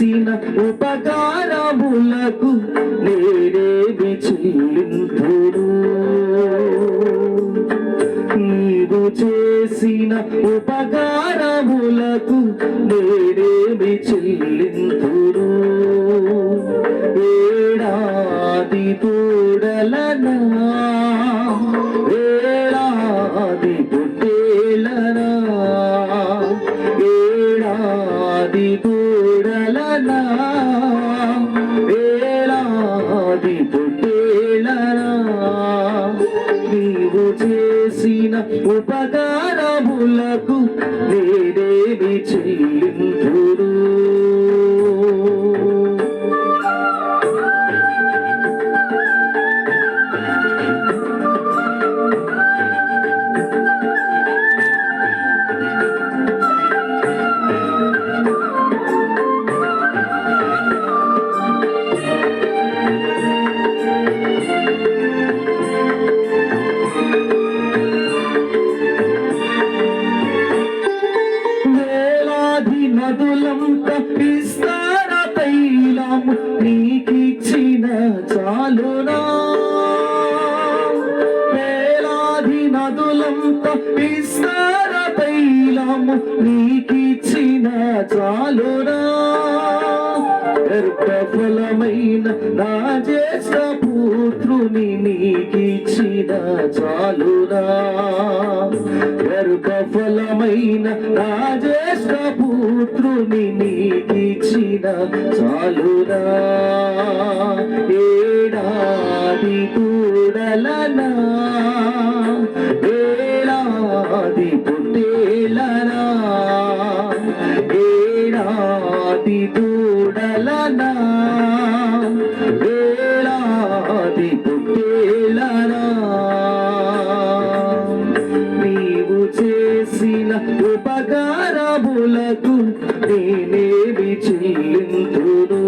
చేసిన ఉపకారములకు నేనేమి చెల్లింతును నీవు చేసిన ఉపకారములకు నేనేమి చెల్లింతును ఏడాది తోడలనా? ఏడాది పుట్టేలనా చేసిన ఉపకారములకు నేనేమి చెల్లింది వేలాది నదులం తప్పిస్తార తైలము? నీకిచ్చిన చాలునా? వేలాది నదులం తప్పిస్తార తైలము? నీకిచ్చిన చాలునా? గర్భఫలమైన నా జ్యేష్ఠ పుత్రుని నీకిచ్చిన చాలునా గర్భఫలమైన నా జ్యేష్ఠ పుత్రుని నీకిచ్చిన చాలునా ఏడాది కూడలనా తూడలనా ఏడాది నీవు చేసిన ఉపకారములకు నేనేమి చెల్లింతును?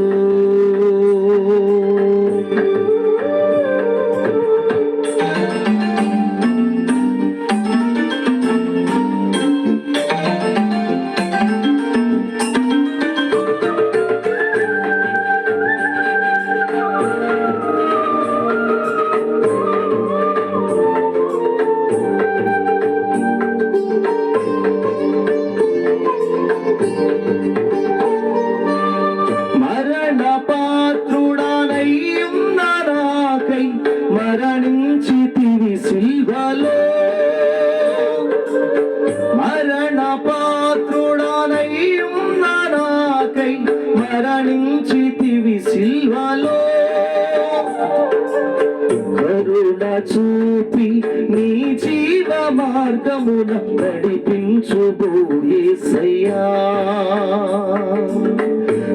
మరణించి తిని సిల్వలో. మరణ పాత్రుడనయ్యున్న నాకై మరణించి తివి సిల్వలో. కరుణ చూపి నీ జీవ మార్గమున నడిపించుబోయేసయ్యా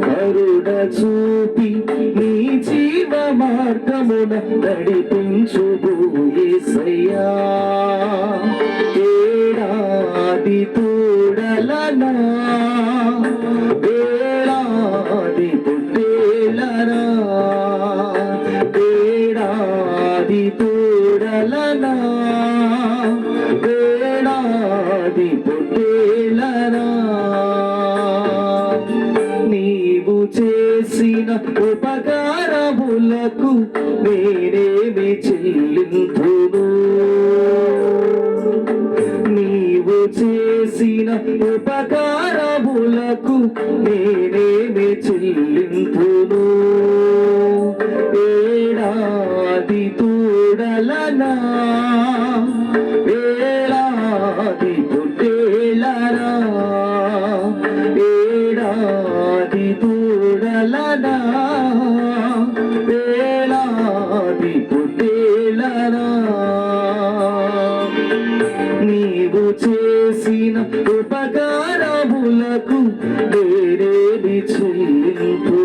కరుణ చూపి జీవ మార్గమున నడిపించుబోయేసయ్యా ఏడాది తోడలనా ఏడాది ఉపకారములకు నేనేమి చెల్లింపును? నీవు చేసిన ఉపకారములకు నేనేమి చెల్లింపును? ఏడాది తోడలనా? ఏడాది వేళాది పుట్టేలనా నీవు చేసిన ఉపకారములకు వేరేది చెల్లింపు